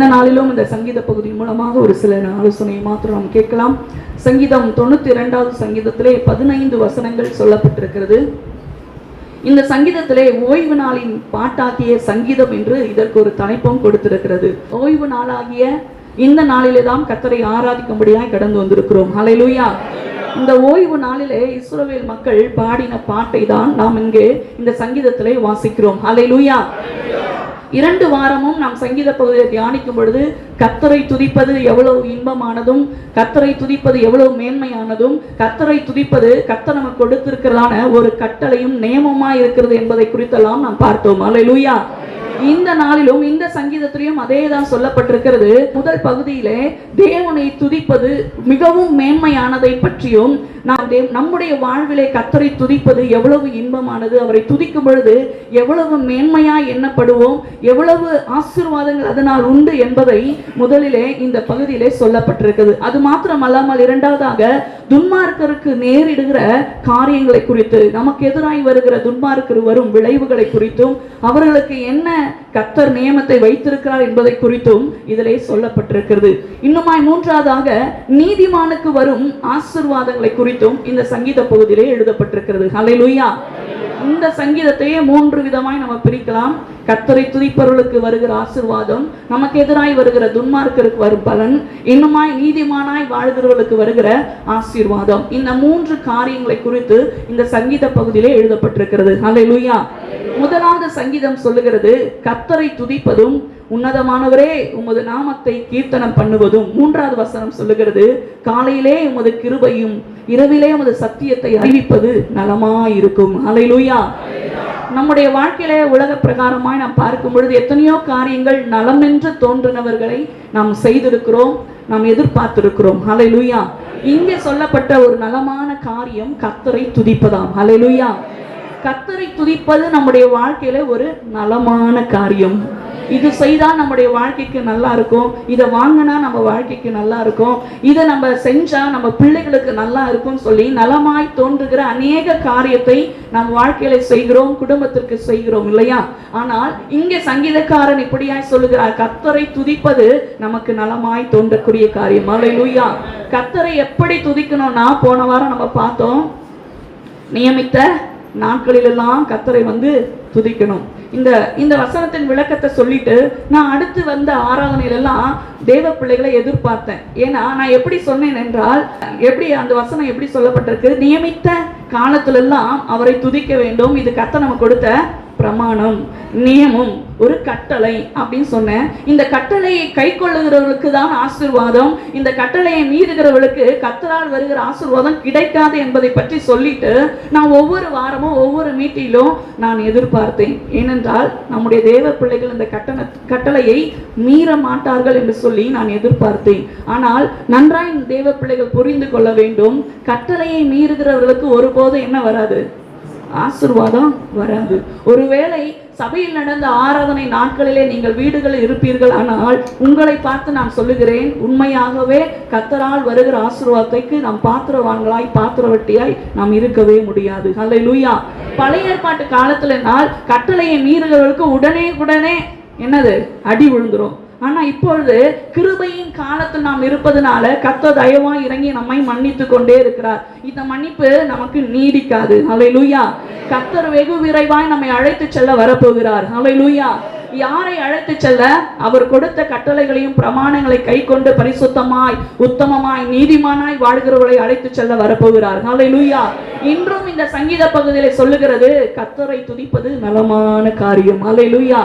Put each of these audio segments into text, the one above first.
இந்த நாளிலும் இந்த சங்கீத பகுதி மூலமாக ஒரு சில ஆலோசனையை மாத்திரம் நாம் கேட்கலாம். சங்கீதம் தொண்ணூத்தி இரண்டாவது சங்கீதத்திலே பதினைந்து வசனங்கள் சொல்லப்பட்டிருக்கிறது. இந்த சங்கீதத்திலே ஓய்வு நாளின் பாட்டாகிய சங்கீதம் என்று இதற்கு ஒரு தலைப்பும் கொடுத்திருக்கிறது. ஓய்வு நாளாகிய இந்த நாளிலே தான் கத்தரை ஆராதிக்கும்படியாக கடந்து வந்திருக்கிறோம். ஹலைலூயா இந்த ஓய்வு நாளிலே இஸ்ரோவேல் மக்கள் பாடின பாட்டை தான் நாம் இங்கே இந்த சங்கீதத்திலே வாசிக்கிறோம். ஹalleluya இரண்டு வாரமும் நாம் சங்கீத பகுதியை தியானிக்கும் பொழுது கத்தரை துதிப்பது எவ்வளவு இன்பமானதும் கத்தரை துதிப்பது எவ்வளவு மேன்மையானதும் கத்தரை துதிப்பது கத்தர் நமக்கு கொடுத்திருக்கிறதான ஒரு கட்டளையும் நியமமா இருக்கிறது என்பதை குறித்தெல்லாம் நாம் பார்த்தோம். அல்லேலூயா இந்த நாளிலும் இந்த சங்கீதத்திலையும் அதே தான் சொல்லப்பட்டிருக்கிறது. முதல் பகுதியிலே தேவனை துதிப்பது மிகவும் மேன்மையானதை பற்றியும் நாம் நம்முடைய வாழ்விலே கத்தரை துதிப்பது எவ்வளவு இன்பமானது அவரை துதிக்கும் பொழுது எவ்வளவு மேன்மையாய் எண்ணப்படுவோம் எவ்வளவு ஆசீர்வாதங்கள் அதனால் உண்டு என்பதை முதலிலே இந்த பகுதியிலே சொல்லப்பட்டிருக்கிறது அது மாத்திரம் அல்லாமல் இரண்டாவதாக துன்மார்க்கருக்கு நேரிடுகிற காரியங்களை குறித்து நமக்கு எதிராய் வருகிற துன்மார்க்கர் வரும் விளைவுகளை குறித்தும் அவர்களுக்கு என்ன கத்தர் நியமத்தை வைத்திருக்கிறார் என்பதை குறித்தும் இதிலே சொல்லப்பட்டிருக்கிறது. இன்னுமாய் மூன்றாவதாக நீதிமானுக்கு வரும் ஆசீர்வாதங்களை குறித்தும் இந்த சங்கீத பகுதியிலே எழுதப்பட்டிருக்கிறது. ஹalleluya. இந்த சங்கீதத்தையே மூன்று விதமாய் நம்ம பிரிக்கலாம். கத்தரை துதிப்பவர்களுக்கு வருகிற ஆசிர்வாதம் நமக்கு எதிராய் வருகிற துன்மார்க்கருக்கு வரும் பலன் இன்னுமாய் நீதிமானாய் வாழ்கிறவர்களுக்கு வருகிற ஆசீர்வாதம். இந்த மூன்று காரியங்களை குறித்து இந்த சங்கீத பகுதியிலே எழுதப்பட்டிருக்கிறது. ஹalleluya முதலாவது சங்கீதம் சொல்லுகிறது கத்தரை துதிப்பதும் உன்னதமானவரே உமது நாமத்தை கீர்த்தனம் பண்ணுவதும். மூன்றாவது வசனம் சொல்லுகிறது காலையிலே உமது கிருபையும் இரவிலே உமது சத்தியத்தை அறிவிப்பது நலமாயிருக்கும். ஹalleluya நம்முடைய வாழ்க்கையில உலக பிரகாரமாய் நாம் பார்க்கும் பொழுது எத்தனையோ காரியங்கள் நலம் என்று தோன்றினவர்களை நாம் செய்திருக்கிறோம் நாம் எதிர்பார்த்திருக்கிறோம். ஹalleluya இங்கே சொல்லப்பட்ட ஒரு நலமான காரியம் கத்தரை துதிப்பதாம். ஹalleluya கத்தரை துதிப்பது நம்முடைய வாழ்க்கையில ஒரு நலமான காரியம். இது செய்தால் நம்முடைய வாழ்க்கைக்கு நல்லா இருக்கும் இதை வாங்கினா நம்ம வாழ்க்கைக்கு நல்லா இருக்கும் இதை நம்ம செஞ்சால் நம்ம பிள்ளைகளுக்கு நல்லா இருக்கும்னு சொல்லி நலமாய் தோன்றுகிற அநேக காரியத்தை நம் வாழ்க்கையில செய்கிறோம் குடும்பத்திற்கு செய்கிறோம் இல்லையா? ஆனால் இங்கே சங்கீதக்காரன் இப்படியாய் சொல்லுகிறார் கத்தரை துதிப்பது நமக்கு நலமாய் தோன்றக்கூடிய காரியம். அல்லேலூயா கத்தரை எப்படி துதிக்கணும்னா போன வாரம் நம்ம பார்த்தோம் நியமித்த நாட்களிலெல்லாம் கத்தரை வந்து துதிக்கணும். இந்த இந்த வசனத்தின் விளக்கத்தை சொல்லிட்டு நான் அடுத்து வந்த ஆராதனையிலெல்லாம் தேவ பிள்ளைகளை எதிர்பார்த்தேன். ஏன்னா நான் எப்படி சொன்னேன் என்றால் எப்படி அந்த வசனம் எப்படி சொல்லப்பட்டிருக்கு? நியமித்த காலத்திலெல்லாம் அவரை துதிக்க வேண்டும். இது கத்த நம்ம கொடுத்த பிரமாணம் நியமம் ஒரு கட்டளை அப்படின்னு சொன்னேன். இந்த கட்டளையை கை கொள்ளுகிறவர்களுக்கு தான் ஆசீர்வாதம். இந்த கட்டளையை மீறுகிறவர்களுக்கு கத்தரால் வருகிற ஆசீர்வாதம் கிடைக்காது என்பதை பற்றி சொல்லிட்டு நான் ஒவ்வொரு வாரமும் ஒவ்வொரு மீட்டிலும் நான் எதிர்பார்த்தேன். ஏனென்றால் நம்முடைய தேவ பிள்ளைகள் இந்த கட்டண கட்டளையை மீற மாட்டார்கள் என்று சொல்லி நான் எதிர்பார்த்தேன். ஆனால் நன்றாய் தேவ பிள்ளைகள் புரிந்து கொள்ள வேண்டும். கட்டளையை மீறுகிறவர்களுக்கு ஒருபோதும் என்ன வராது? ஆசிர்வாதம் வராது. ஒருவேளை சபையில் நடந்த ஆராதனை நாட்களிலே நீங்கள் வீடுகளில் இருப்பீர்கள். ஆனால் உங்களை பார்த்து நான் சொல்லுகிறேன் உண்மையாகவே கத்தரால் வருகிற ஆசீர்வாதத்துக்கு நாம் பாத்திரவான்களாய் பாத்திரவட்டியாய் நாம் இருக்கவே முடியாது. அல்லேலூயா பழைய ஏற்பாட்டு காலத்துல நாள் கட்டளையை மீறுகிறவர்களுக்கு உடனே உடனே என்னது? அடி விழுந்துரும். ஆனா இப்பொழுது கிருபையின் காலத்தில் நாம் இருப்பதனால கத்த தயவா இறங்கி நம்மை மன்னித்து கொண்டே இருக்கிறார். இந்த மன்னிப்பு நமக்கு நீடிக்காது. ஹalleluya கத்தர் வெகு விரைவாய் நம்மை அழைத்து செல்ல வரப்போகிறார். ஹalleluya யாரை அழைத்து செல்ல? அவர் கொடுத்த கட்டளைகளையும் பிரமாணங்களை கை கொண்டு பரிசுத்தமாய் உத்தமமாய் நீதிமானாய் வாழ்கிறவர்களை அழைத்து செல்ல வரப்போகிறார். ஹalleluya இன்றும் இந்த சங்கீத பகுதியில சொல்லுகிறது கத்தரை துதிப்பது நலமான காரியம். அலையிலுயா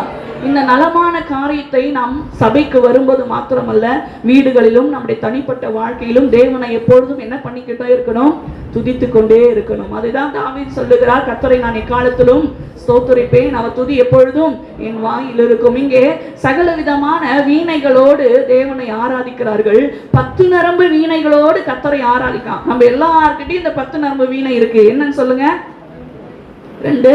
இந்த நலமான காரியத்தை நாம் சபைக்கு வரும்போது மாத்திரமல்ல வீடுகளிலும் நம்முடைய தனிப்பட்ட வாழ்க்கையிலும் தேவனை எப்பொழுதும் என்ன பண்ணிக்கிட்டே இருக்கணும்? துதித்து கொண்டே இருக்கணும். அதுதான் தாவீது சொல்லுகிறார் கத்தரை நான் இக்காலத்திலும் ஸ்தோத்தரிப்பேன். அவர் துதி எப்பொழுதும் என் வாயில் இருக்கும். இங்கே சகல விதமான வீணைகளோடு தேவனை ஆராதிக்கிறார்கள். பத்து நரம்பு வீணைகளோடு கத்தரை ஆராதிக்கலாம். நம்ம எல்லார்கிட்டையும் இந்த பத்து நரம்பு வீணை இருக்கு. என்னன்னு சொல்லுங்க. ரெண்டு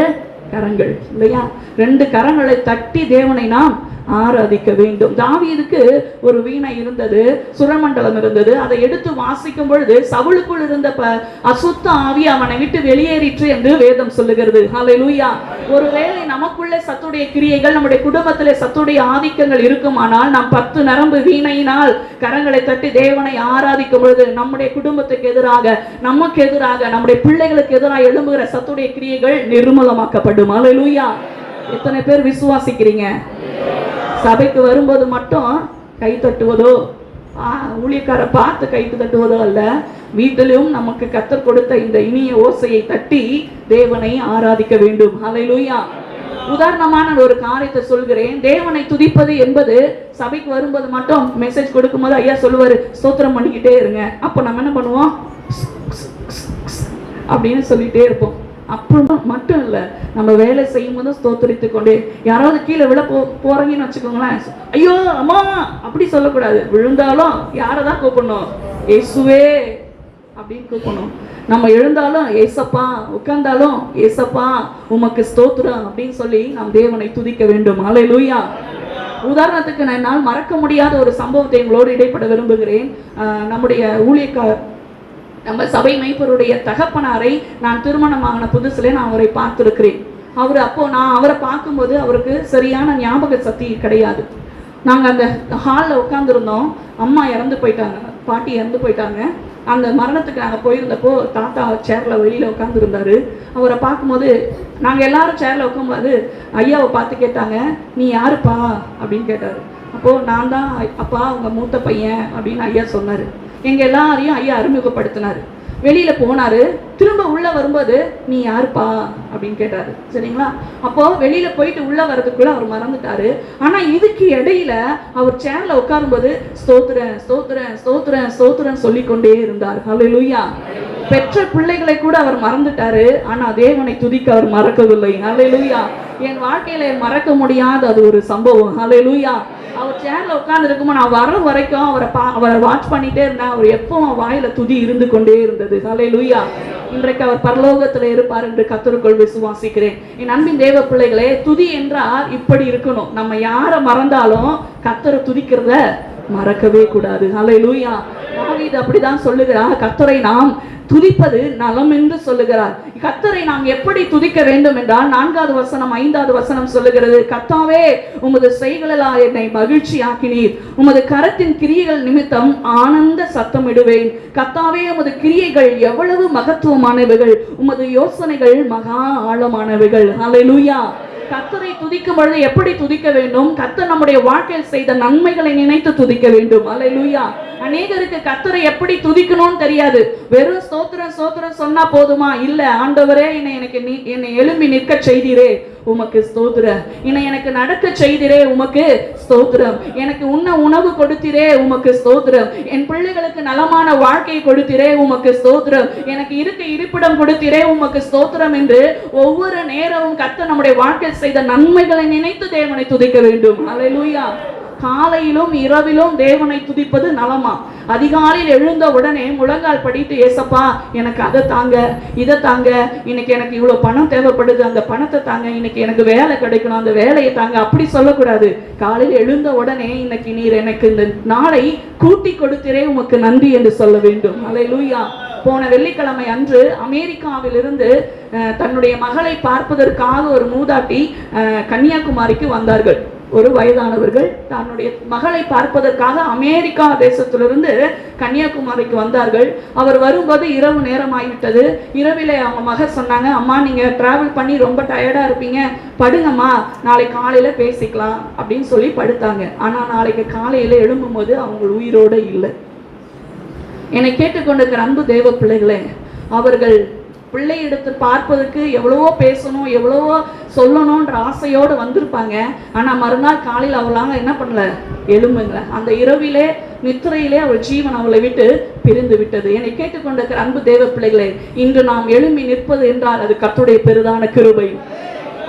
கரங்கள் இல்லையா? ரெண்டு கரங்களை தட்டி தேவனை நாம் ஆராதிக்க வேண்டும். தாவீதுக்கு ஒரு வீணை இருந்தது சுரமண்டலம் இருந்தது. அதை எடுத்து வாசிக்கும் பொழுது சவுளுக்குள் இருந்த ப- அசுத்த ஆவி அவனை விட்டு வெளியேறிற்று என்று வேதம் சொல்லுகிறது. ஹalleluya. ஒருவேளை நமக்குள்ளே சத்துடைய கிரியைகள் நம்முடைய குடும்பத்திலே சத்துடைய ஆதிக்கங்கள் இருக்குமானால் நாம் பத்து நரம்பு வீணையினால் கரங்களை தட்டி தேவனை ஆராதிக்கும் பொழுது நம்முடைய குடும்பத்துக்கு எதிராக நமக்கு எதிராக நம்முடைய பிள்ளைகளுக்கு எதிராக எழும்புகிற சத்துடைய கிரியைகள் நிர்மூலமாக்கப்படும்? லூயா எத்தனை பேர் விசுவாசிக்கிறீங்க? சபைக்கு வரும்போது மட்டும் கை தட்டுவதோ ஊழியக்கார பார்த்து கைக்கு தட்டுவதோ அல்ல வீட்டிலும் நமக்கு கத்தர் கொடுத்த இந்த இனிய ஓசையை தட்டி தேவனை ஆராதிக்க வேண்டும். அலையிலுயா உதாரணமான ஒரு காரியத்தை சொல்கிறேன். தேவனை துதிப்பது என்பது சபைக்கு வரும்போது மட்டும் மெசேஜ் கொடுக்கும்போது ஐயா சொல்லுவாரு ஸ்தோத்திரம் பண்ணிக்கிட்டே இருங்க. அப்போ நம்ம என்ன பண்ணுவோம்? அப்படின்னு சொல்லிட்டே இருப்போம். அப்புறம் மட்டும் இல்லை நம்ம வேலை செய்யும் போது ஸ்தோத்தரித்து கொண்டு யாராவது கீழே விழ போ போறீங்கன்னு வச்சுக்கோங்களேன் ஐயோ அம்மா அப்படி சொல்லக்கூடாது. விழுந்தாலும் யாரை தான் கூப்பிடணும்? இயேசுவே அப்படின்னு கூப்பிடணும். நம்ம எழுந்தாலும் ஏசப்பா உட்கார்ந்தாலும் ஏசப்பா உமக்கு ஸ்தோத்திரம் அப்படின்னு சொல்லி நாம் தேவனை துதிக்க வேண்டும். லூயா உதாரணத்துக்கு நான் என்னால் மறக்க முடியாத ஒரு சம்பவத்தை உங்களோடு இடைப்பட விரும்புகிறேன். நம்முடைய ஊழியக்கா நம்ம சபை மைப்பருடைய தகப்பனாரை நான் திருமணமாகின புதுசுல நான் அவரை பார்த்துருக்கிறேன். அவர் அப்போ நான் அவரை பார்க்கும்போது அவருக்கு சரியான ஞாபக சக்தி கிடையாது. நாங்கள் அந்த ஹாலில் உட்காந்துருந்தோம் அம்மா இறந்து போயிட்டாங்க. பாட்டி இறந்து போயிட்டாங்க. அந்த மரணத்துக்கு நாங்கள் போயிருந்தப்போ தாத்தா சேரில் வெளியில் உட்காந்துருந்தாரு அவரை பார்க்கும்போது நாங்கள் எல்லாரும் சேரில் உட்காரும்போது ஐயாவை பார்த்து கேட்டாங்க நீ யாருப்பா? அப்படின்னு கேட்டாரு. அப்போது நான் தான் அப்பா உங்கள் மூத்த பையன் அப்படின்னு ஐயா சொன்னார். எங்கள் எல்லாரையும் ஐயா அறிமுகப்படுத்தினார். வெளியில் போனாரு. திரும்ப உள்ளே வரும்போது நீ யாருப்பா? அப்படின்னு கேட்டாரு. சரிங்களா? அப்போ வெளியில் போயிட்டு உள்ளே வர்றதுக்குள்ளே அவர் மறந்துட்டாரு. ஆனால் இதுக்கு இடையில அவர் சேனலில் உட்காரும்போது ஸ்தோத்திரன் ஸ்தோத்திரன் ஸ்தோத்திரன் ஸ்தோத்திரன் சொல்லிக்கொண்டே இருந்தார். ஹalleluya. பெற்ற பிள்ளைகளை கூட அவர் மறந்துட்டாரு. ஆனா தேவனை துதிக்க அவர் மறக்கவில்லை. ஹalleluya. என் வாழ்க்கையில மறக்க முடியாத அது ஒரு சம்பவம். ஹalleluya. அவர் சேர்ல உட்கார்ந்து இருக்கும்போது நான் வர வரைக்கும் அவரை பா அவரை வாட்ச் பண்ணிட்டே இருந்தேன். அவர் எப்பவும் வாயில துதி இருந்து கொண்டே இருந்தது. ஹalleluya இன்றைக்கு அவர் பரலோகத்துல இருப்பார் என்று கத்தருக்குள் விசுவாசிக்கிறேன். என் அன்பின் தேவ பிள்ளைகளே துதி என்றால் இப்படி இருக்கணும். நம்ம யாரை மறந்தாலும் கத்தரை துதிக்கிறத மறக்கவே கூடாது. ஹalleluya தாவீது அப்படிதான் சொல்லுகிறா கத்தரை நாம் துதிப்பது நலம் என்று சொல்லுகிறார். கத்தரை நாம் எப்படி துதிக்க வேண்டும் என்றால் நான்காவது வசனம் ஐந்தாவது வசனம் சொல்லுகிறது கத்தாவே உமது செய்களால் என்னை மகிழ்ச்சி ஆக்கினீர் உமது கரத்தின் கிரியைகள் நிமித்தம் ஆனந்த சத்தம் இடுவேன் கத்தாவே உமது கிரியைகள் எவ்வளவு மகத்துவமானவைகள். உமது யோசனைகள் மகா ஆழமானவைகள். ஹalleluya கத்தரை துதிக்கும் பொழுது எப்படி துதிக்க வேண்டும்? கத்தர் நம்முடைய வாழ்க்கையில் செய்த நன்மைகளை நினைத்து துதிக்க வேண்டும். அல்லேலூயா அநேகருக்கு கத்தரை எப்படி துதிக்கணும்னு தெரியாது. வெறும் சோத்திரம் சோத்திரம் சொன்னா போதுமா? இல்ல. ஆண்டவரே என்னை எனக்கு என்னை எழும்பி நிற்க செய்தீரே. உமக்கு ஸ்தோத்திரம். இன்னை எனக்கு நடக்க செய்திரே உமக்கு ஸ்தோத்திரம். எனக்கு உண்ண உணவு கொடுத்திரே உமக்கு ஸ்தோத்திரம். என் பிள்ளைகளுக்கு நலமான வாழ்க்கையை கொடுத்திரே உமக்கு ஸ்தோத்திரம். எனக்கு இருக்க இருப்பிடம் கொடுத்திரே உமக்கு ஸ்தோத்திரம் என்று ஒவ்வொரு நேரமும் கத்த நம்முடைய வாழ்க்கையில் செய்த நன்மைகளை நினைத்து தேவனை துதிக்க வேண்டும். அல்லேலூயா காலையிலும் இரவிலும் தேவனை துதிப்பது நலமா? அதிகாலையில் எழுந்த உடனே முழங்கால் படித்து ஏசப்பா எனக்கு அதை தாங்க இதை தாங்க. இன்னைக்கு எனக்கு இவ்வளோ பணம் தேவைப்படுது. அந்த பணத்தை தாங்க. இன்னைக்கு எனக்கு வேலை கிடைக்கணும். அந்த வேலையை தாங்க. அப்படி சொல்லக்கூடாது. காலையில் எழுந்த உடனே இன்னைக்கு நீர் எனக்கு இந்த நாளை கூட்டி கொடுத்திரே உமக்கு நன்றி என்று சொல்ல வேண்டும். அல்லேலூயா போன வெள்ளிக்கிழமை அன்று அமெரிக்காவிலிருந்து தன்னுடைய மகளை பார்ப்பதற்காக ஒரு மூதாட்டி கன்னியாகுமரிக்கு வந்தார்கள். ஒரு வயதானவர்கள் தன்னுடைய மகளை பார்ப்பதற்காக அமெரிக்கா தேசத்திலிருந்து கன்னியாகுமரிக்கு வந்தார்கள். அவர் வரும்போது இரவு நேரம் ஆகிவிட்டது இரவிலே அவங்க மகள் சொன்னாங்க அம்மா நீங்கள் ட்ராவல் பண்ணி ரொம்ப டயர்டாக இருப்பீங்க. படுங்கம்மா. நாளை காலையில் பேசிக்கலாம். அப்படின்னு சொல்லி படுத்தாங்க. ஆனால் நாளைக்கு காலையில் எழும்பும்போது அவங்க உயிரோட இல்லை. என்னை கேட்டுக்கொண்டிருக்கிற அன்பு தேவ பிள்ளைகளே அவர்கள் பிள்ளை எடுத்து பார்ப்பதற்கு எவ்வளவோ பேசணும் எவ்வளவோ சொல்லணுன்ற ஆசையோடு வந்திருப்பாங்க. ஆனா மறுநாள் காலையில் அவளாங்க என்ன பண்ணல? எழும்புங்க. அந்த இரவிலே நித்திரையிலே அவள் ஜீவன் அவளை விட்டு பிரிந்து விட்டது. என்னை கேட்டுக்கொண்டிருக்கிற அன்பு தேவ பிள்ளைகளே இன்று நாம் எழும்பி நிற்பது என்றால் அது கத்துடைய பெரிதான கிருபை.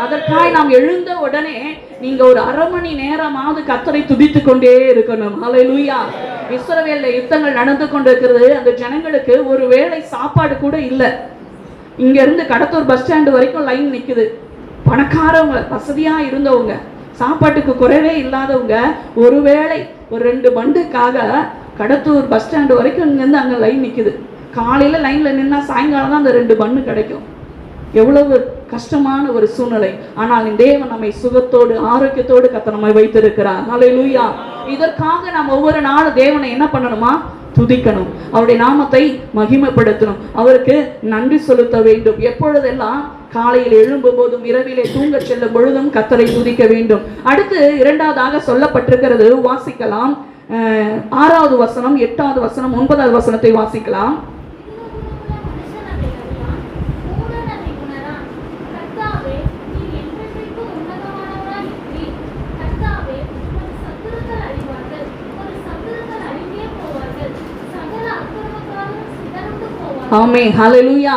அதற்காய் நாம் எழுந்த உடனே நீங்க ஒரு அரை மணி நேரமாவது கத்தரை துதித்து கொண்டே இருக்கணும். ஹலை லூயா இஸ்ரவேல யுத்தங்கள் நடந்து கொண்டிருக்கிறது. அந்த ஜனங்களுக்கு ஒரு வேளை சாப்பாடு கூட இல்லை. இங்க இருந்து கடத்தூர் பஸ் ஸ்டாண்டு வரைக்கும் லைன் நிக்குது. பணக்காரவங்க வசதியா இருந்தவங்க சாப்பாட்டுக்கு குறைவே இல்லாதவங்க ஒருவேளை ஒரு ரெண்டு பண்டுக்காக கடத்தூர் பஸ் ஸ்டாண்டு வரைக்கும் இங்கேருந்து அங்கே லைன் நிக்குது. காலையில லைன்ல நின்னா சாயங்காலம் தான் அந்த ரெண்டு பன்னு கிடைக்கும். எவ்வளவு கஷ்டமான ஒரு சூழ்நிலை. ஆனால் இந்த தேவன் நம்மை சுகத்தோடு ஆரோக்கியத்தோடு கத்த நம்மை வைத்திருக்கிறார். லூயா இதற்காக நாம் ஒவ்வொரு நாளும் தேவனை என்ன பண்ணணுமா? துதிக்கணும். அவருடைய நாமத்தை மகிமைப்படுத்தணும். அவருக்கு நன்றி செலுத்த வேண்டும். எப்பொழுதெல்லாம் காலையில் எழும்பும்போதும் இரவிலே தூங்க செல்லும் பொழுதும் கத்தரை துதிக்க வேண்டும். அடுத்து இரண்டாவதாக சொல்லப்பட்டிருக்கிறது வாசிக்கலாம். ஆறாவது வசனம் எட்டாவது வசனம் ஒன்பதாவது வசனத்தை வாசிக்கலாம். ஆமே ஹலலூயா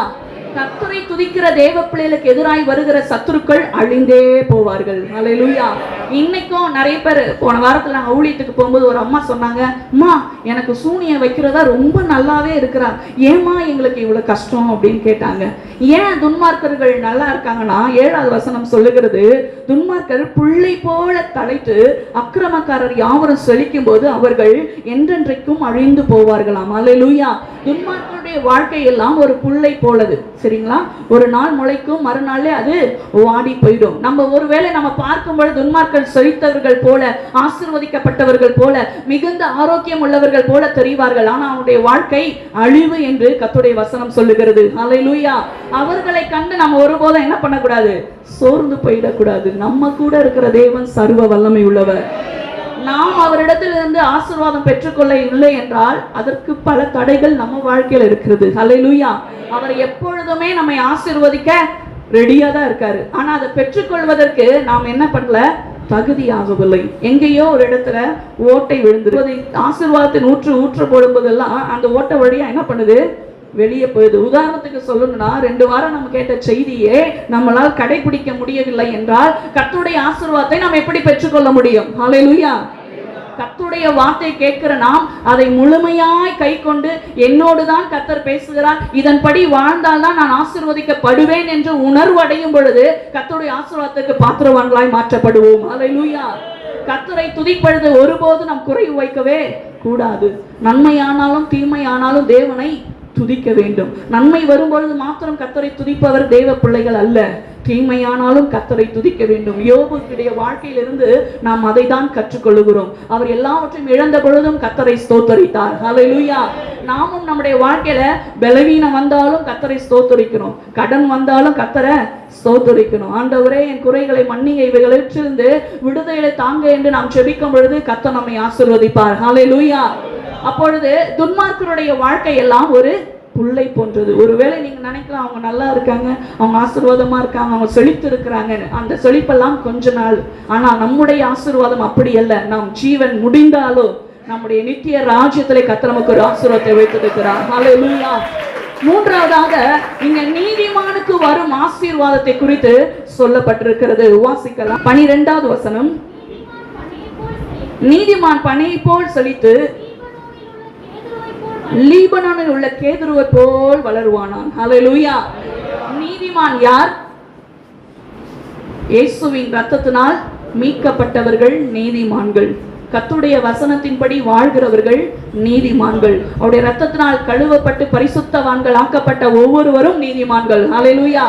கர்த்தரை துதிக்கிற தேவ பிள்ளைகளுக்கு எதிராய் வருகிற சத்துருக்கள் அழிந்தே போவார்கள். ஹலலூயா இன்னைக்கும் நிறைய பேர் போன வாரத்துல நாங்கள் ஊழியத்துக்கு போகும்போது ஒரு அம்மா சொன்னாங்க அம்மா எனக்கு சூனியம் வைக்கிறதா ரொம்ப நல்லாவே இருக்கிறா ஏமா எங்களுக்கு இவ்வளவு கஷ்டம்? அப்படின்னு கேட்டாங்க. ஏன் துன்மார்க்கர்கள் நல்லா இருக்காங்கன்னா ஏழாவது வசனம் சொல்லுகிறது துன்மார்க்கர் புள்ளை போல தலைத்து அக்கிரமக்காரர் யாவரும் செழிக்கும் போது அவர்கள் என்றென்றைக்கும் அழிந்து போவார்களாம். அல்லேலூயா லூயா துன்மார்க்கனுடைய வாழ்க்கையெல்லாம் ஒரு புள்ளை போலது. சரிங்களா? ஒரு நாள் முளைக்கும் மறுநாளே அது வாடி போயிடும். நம்ம ஒருவேளை நம்ம பார்க்கும் பொழுது துன்மார்க்கர் செழித்தவர்கள் போல ஆசிர்வதிக்கப்பட்டவர்கள் போல மிகுந்த ஆரோக்கியம் உள்ளவர்கள் போல தெரிவார்கள். ஆனா அவனுடைய வாழ்க்கை அழிவு என்று கத்துடைய வசனம் சொல்லுகிறது. அலையிலூயா அவர்களை கண்டு நம்ம ஒருபோதும் என்ன பண்ணக்கூடாது? சோர்ந்து போயிடக்கூடாது. நம்ம கூட இருக்கிற தேவன் சர்வ வல்லமை உள்ளவர். நாம் அவரிடத்திலிருந்து ஆசிர்வாதம் பெற்றுக்கொள்ள இல்லை என்றால் அதற்கு பல தடைகள் நம்ம வாழ்க்கையில் இருக்கிறது. அலையிலூயா அவர் எப்பொழுதுமே நம்மை ஆசிர்வதிக்க ரெடியாக தான் இருக்காரு. ஆனால் அதை பெற்றுக்கொள்வதற்கு நாம் என்ன பண்ணல? தகுதியாகவில்லை. எங்கேயோ ஒரு இடத்துல ஓட்டை விழுந்துரு ஆசீர்வாதத்தின் ஊற்று ஊற்று போடும்போதெல்லாம் அந்த ஓட்டை வழியா என்ன பண்ணுது? வெளியே போயிடுது. உதாரணத்துக்கு சொல்லணும்னா ரெண்டு வாரம் நம்ம கேட்ட செய்தியே நம்மளால் கடைபிடிக்க முடியவில்லை என்றால் கத்துடைய ஆசீர்வாதத்தை நாம் எப்படி பெற்றுக்கொள்ள முடியும்? ஹalleluya கத்துடைய வார்த்தை கேட்கிற நாம் அதை முழுமையாய் கை கொண்டு என்னோடு தான் கத்தர் பேசுகிறார். இதன்படி வாழ்ந்தால் தான் நான் ஆசிர்வதிக்கப்படுவேன் என்று உணர்வு அடையும் பொழுது கத்துடைய ஆசீர்வாதத்துக்கு பாத்திரவான்களாய் மாற்றப்படுவோம். அதை லூயா கத்தரை துதிப்பொழுது ஒருபோது நாம் குறை வைக்கவே கூடாது. நன்மையானாலும் தீமையானாலும் தேவனை துதிக்க வேண்டும். நன்மை வரும்பொழுது மாத்திரம் கத்தரை துதிப்பவர் தேவ பிள்ளைகள் அல்ல. தீமையானாலும் கத்தரை துதிக்க வேண்டும். யோபுடைய வாழ்க்கையிலிருந்து நாம் அதை தான் கற்றுக்கொள்ளுகிறோம். அவர் எல்லாவற்றையும் இழந்த பொழுதும் கத்தரை ஸ்தோத்தரித்தார். ஹalleluya நாமும் நம்முடைய வாழ்க்கையில பலவீனம் வந்தாலும் கத்தரை ஸ்தோத்தரிக்கணும் கடன் வந்தாலும் கத்தரை ஸ்தோத்தரிக்கணும் ஆண்டவரே என் குறைகளை மன்னிங்க. இவைகளிலிருந்து விடுதலை தாங்க என்று நாம் செபிக்கும் பொழுது கத்த நம்மை ஆசீர்வதிப்பார். லூயா அப்பொழுது துன்மார்க்கருடைய வாழ்க்கை எல்லாம் ஒரு புல்லை போன்றது. ஒருவேளை நீங்க நினைக்கலாம் அவங்க நல்லா இருக்காங்க அவங்க ஆசீர்வாதமா இருக்காங்க அவங்க செழித்து இருக்கிறாங்கன்னு. அந்த செழிப்பெல்லாம் கொஞ்ச நாள். ஆனா நம்முடைய ஆசீர்வாதம் அப்படி அல்ல. நாம் ஜீவன் முடிந்தாலோ நம்முடைய நித்திய ராஜ்யத்திலே கத்த ஒரு ஆசீர்வாதத்தை வைத்திருக்கிறார். ஹalleluya மூன்றாவதாக இங்க நீதிமானுக்கு வரும் ஆசீர்வாதத்தை குறித்து சொல்லப்பட்டிருக்கிறது. வாசிக்கலாம். பனிரெண்டாவது வசனம். நீதிமான் பனையை போல் செழித்து லீபனானில் உள்ள கேதுருவை போல் வளருவானான். ஹalleluya. நீதிமான் யார்? இயேசுவின் ரத்தத்தினால் மீட்கப்பட்டவர்கள் நீதிமான்கள். கத்துடைய வசனத்தின்படி வாழ்கிறவர்கள் நீதிமான்கள். அவருடைய ரத்தத்தினால் கழுவப்பட்டு பரிசுத்தவான்கள் ஆக்கப்பட்ட ஒவ்வொருவரும் நீதிமான்கள். அலையலூயா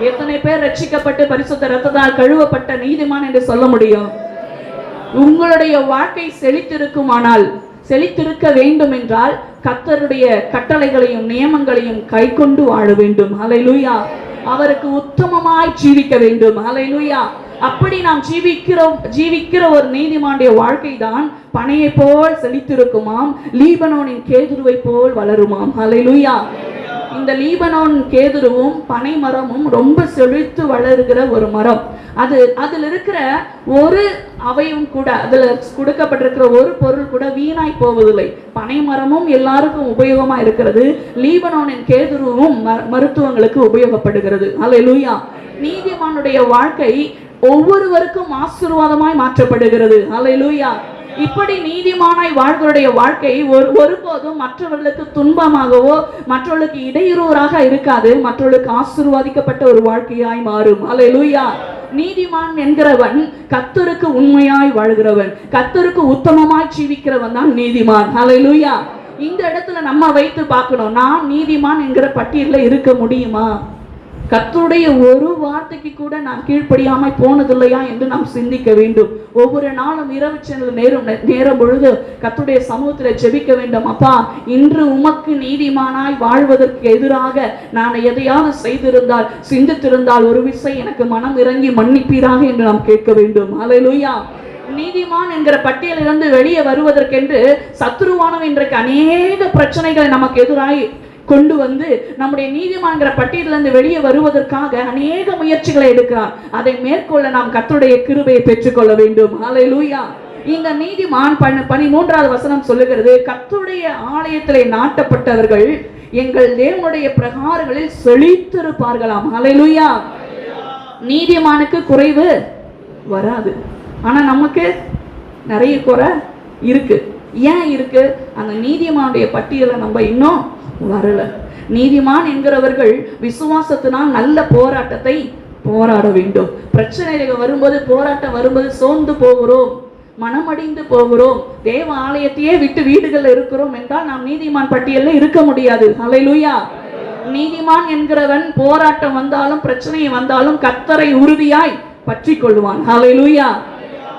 எத்தனை பேர் ரட்சிக்கப்பட்டு பரிசுத்த ரத்தத்தால் கழுவப்பட்ட நீதிமான் என்று சொல்ல முடியும்? உங்களுடைய வாழ்க்கை செழித்திருக்குமானால் செழித்திருக்க வேண்டும் என்றால் கத்தருடைய கட்டளைகளையும் நியமங்களையும் கைக்கொண்டு வாழ வேண்டும். அலைலுயா அவருக்கு உத்தமமாய் ஜீவிக்க வேண்டும். அலைலுயா அப்படி நாம் ஜீவிக்கிறோம் ஜீவிக்கிற ஒரு நீதிமானுடைய வாழ்க்கை தான் பனையை போல் செழித்திருக்குமாம். லீபனோனின் கேதுருவை போல் வளருமாம். அலைலுயா இந்த லீபனோன் கேதுருவும் பனை மரமும் ரொம்ப செழித்து வளருகிற ஒரு மரம். அது அதில் இருக்கிற ஒரு அவையும் கூட அதுல கொடுக்கப்பட்டிருக்கிற ஒரு பொருள் கூட வீணாய் போவதில்லை. பனை மரமும் எல்லாருக்கும் உபயோகமா இருக்கிறது. லீபனோனின் கேதுருவும் ம- மருத்துவங்களுக்கு உபயோகப்படுகிறது. அல்லேலூயா நீதிமானுடைய வாழ்க்கை ஒவ்வொருவருக்கும் ஆசீர்வாதமாய் மாற்றப்படுகிறது. அல்லேலூயா இப்படி நீதிமானாய் வாழ்வருடைய வாழ்க்கை ஒரு ஒருபோதும் மற்றவர்களுக்கு துன்பமாகவோ மற்றவர்களுக்கு இடையூறாக இருக்காது. மற்றவர்களுக்கு ஆசீர்வாதிக்கப்பட்ட ஒரு வாழ்க்கையாய் மாறும். அல்லேலூயா நீதிமான் என்கிறவன் கத்தருக்கு உண்மையாய் வாழ்கிறவன். கத்தருக்கு உத்தமமாய் ஜீவிக்கிறவன் தான் நீதிமான். ஹalleluya இந்த இடத்துல நம்ம வைத்து பார்க்கணும். நான் நீதிமான் என்கிற பட்டியலில் இருக்க முடியுமா? கத்தருடைய ஒரு வார்த்தைக்கு கூட நான் கீழ்ப்படியாமல் போனதில்லையா என்று நாம் சிந்திக்க வேண்டும். ஒவ்வொரு நாளும் இரவு சென்ற நேரம் நேரம் பொழுது கத்துடைய சமூகத்தில் ஜெபிக்க வேண்டும். அப்பா இன்று உமக்கு நீதிமானாய் வாழ்வதற்கு எதிராக நான் எதையாவது செய்திருந்தால் சிந்தித்திருந்தால் ஒரு விசை எனக்கு மனம் இறங்கி மன்னிப்பீராக என்று நாம் கேட்க வேண்டும். அலையிலுயா நீதிமான் என்கிற பட்டியலிலிருந்து வெளியே வருவதற்கென்று சத்துருவானவன் இன்றைக்கு அநேக பிரச்சனைகளை நமக்கு எதிராகி கொண்டு வந்து நம்முடைய நீதிமான்கிற பட்டியலிருந்து வெளியே வருவதற்காக அநேக முயற்சிகளை எடுக்கிறார். அதை மேற்கொள்ள நாம் கத்துடைய கிருபையை பெற்றுக்கொள்ள வேண்டும். ஹalleluya இந்த நீதிமான் பண்ண பதிமூன்றாவது வசனம் சொல்லுகிறது கத்துடைய ஆலயத்திலே நாட்டப்பட்டவர்கள் எங்கள் தேவனுடைய பிரகாரங்களில் செழித்திருப்பார்களாம். ஹalleluya நீதிமானுக்கு குறைவு வராது. ஆனா நமக்கு நிறைய குறை இருக்கு. ஏன் இருக்கு? அந்த நீதிமானுடைய பட்டியலை நம்ம இன்னும் வரல. நீதிமான் என்கிறவர்கள் விசுவாசத்தினால் நல்ல போராட்டத்தை போராட வேண்டும். பிரச்சனைகள் வரும்போது போராட்டம் வரும்போது சோர்ந்து போகிறோம். மனமடிந்து போகிறோம். தேவ ஆலயத்தையே விட்டு வீடுகளில் இருக்கிறோம் என்றால் நாம் நீதிமான் பட்டியலில் இருக்க முடியாது. அலையிலுயா நீதிமான் என்கிறவன் போராட்டம் வந்தாலும் பிரச்சனை வந்தாலும் கத்தரை உறுதியாய் பற்றி கொள்வான் அலையிலுயா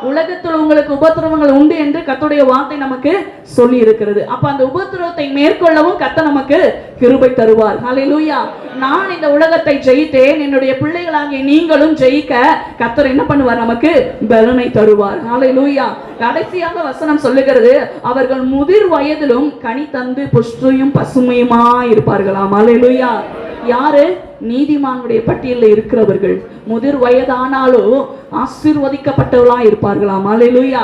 உலகத்தில் உங்களுக்கு உபத்திரவங்கள் உண்டு என்று கத்துடைய வார்த்தை நமக்கு சொல்லி இருக்கிறது அப்ப அந்த உபத்திரவத்தை மேற்கொள்ளவும் கத்த நமக்கு கிருபை தருவார். ஹலெலூயா நான் இந்த உலகத்தை ஜெயித்தேன். என்னுடைய பிள்ளைகளாகிய நீங்களும் ஜெயிக்க கத்தர் என்ன பண்ணுவார்? நமக்கு பலனை தருவார். ஹலெலூயா கடைசியாக வசனம் சொல்லுகிறது அவர்கள் முதிர் வயதிலும் கனி தந்து புஷ்டியும் பசுமையுமா இருப்பார்களாம் ஹலெலூயா யாரு? நீதிமானுடைய பட்டியலில் இருக்கிறவர்கள். முதிர் வயதானாலும் ஆசிர்வதிக்கப்பட்டவர்களா இருப்பார்களாம். அலையிலுயா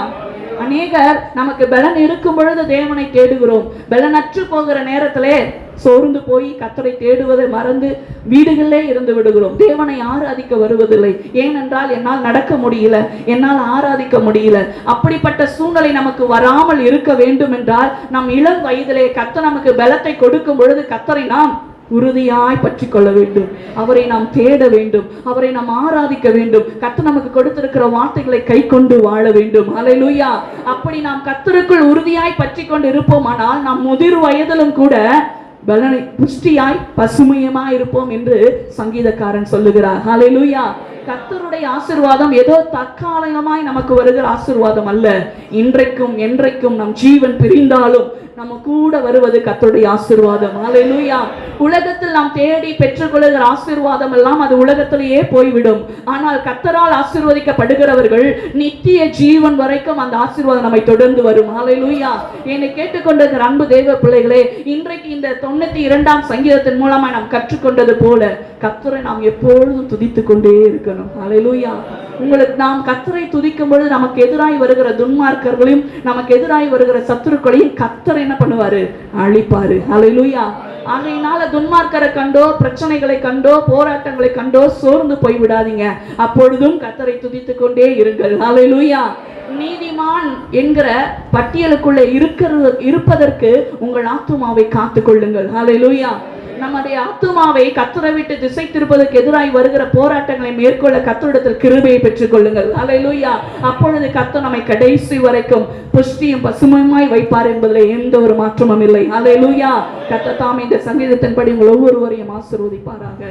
அநேகர் நமக்கு பலன் இருக்கும் பொழுது தேவனை தேடுகிறோம். பலனற்று போகிற நேரத்திலே சோர்ந்து போய் கத்தரை தேடுவதை மறந்து வீடுகளிலே இருந்து விடுகிறோம். தேவனை ஆராதிக்க வருவதில்லை. ஏனென்றால் என்னால் நடக்க முடியல. என்னால் ஆராதிக்க முடியல. அப்படிப்பட்ட சூழ்நிலை நமக்கு வராமல் இருக்க வேண்டும் என்றால் நம் இளம் வயதிலே கத்த நமக்கு பலத்தை கொடுக்கும் பொழுது கத்தரை நாம் உறுதியாய் பற்றி கொள்ள வேண்டும். அவரை நாம் தேட வேண்டும். அவரை நாம் ஆராதிக்க வேண்டும். கர்த்தர் நமக்கு கொடுத்திருக்கிற வார்த்தைகளை கை கொண்டு வாழ வேண்டும். ஹalleluya அப்படி நாம் கர்த்தருக்குள் உறுதியாய் பற்றி கொண்டு இருப்போமானால் நாம் முதிர் வயதிலும் கூட பலனை புஷ்டியாய் பசுமையமாய் இருப்போம் என்று சங்கீதக்காரன் சொல்லுகிறார். ஹலே லூயா கத்தருடைய ஆசிர்வாதம் ஏதோ தற்காலிகமாய் நமக்கு வருகிற ஆசீர்வாதம் அல்ல. இன்றைக்கும் என்றைக்கும் நம் ஜீவன் பிரிந்தாலும் நம்ம கூட வருவது கத்தருடைய ஆசிர்வாதம். ஹalleluya உலகத்தில் நாம் தேடி பெற்றுக்கொள்கிற ஆசீர்வாதம் எல்லாம் அது உலகத்திலேயே போய்விடும். ஆனால் கத்தரால் ஆசிர்வதிக்கப்படுகிறவர்கள் நித்திய ஜீவன் வரைக்கும் அந்த ஆசிர்வாதம் நம்மை தொடர்ந்து வரும். ஹalleluya என்னை கேட்டுக்கொண்டிருக்கிற அன்பு தேவ பிள்ளைகளே இன்றைக்கு இந்த தொண்ணூத்தி இரண்டாம் சங்கீதத்தின் மூலமா நாம் கற்றுக்கொண்டது போல கத்துரை நாம் எப்பொழுதும் துதித்துக் கொண்டே இருக்கணும். ஹalleluya உங்களுக்கு நாம் கத்தரை துதிக்கும் பொழுது நமக்கு எதிராய் வருகிற துன்மார்க்கர்களையும் நமக்கு எதிராய் வருகிற சத்துருக்களையும் கத்தரை என்ன பண்ணுவாரு? அழிப்பாரு. ஹalleluya அதையினால துன்மார்க்கரை கண்டோ பிரச்சனைகளை கண்டோ போராட்டங்களை கண்டோ சோர்ந்து போய் விடாதீங்க அப்பொழுதும் கத்தரை துதித்துக் கொண்டே இருங்கள். ஹalleluya நீதிமான் என்கிற பட்டியலுக்குள்ளே இருக்கிறது இருப்பதற்கு உங்கள் ஆத்துமாவை காத்து கொள்ளுங்கள் ஹalleluya நம்முடைய ஆத்துமாவை கத்தரை விட்டு திசை திருப்பதற்கு எதிராய் வருகிற போராட்டங்களை மேற்கொள்ள கத்தரிடத்தில் கிருபையை பெற்றுக் கொள்ளுங்கள் அலையிலூயா அப்பொழுது கத்தர் நம்மை கடைசி வரைக்கும் புஷ்டியும் பசுமையுமாய் வைப்பார் என்பதில் எந்த ஒரு மாற்றமும் இல்லை. அலையிலூயா கத்த தாம் இந்த சங்கீதத்தின்படி உங்கள் ஒவ்வொருவரையும் ஆசிர்வதிப்பாராக.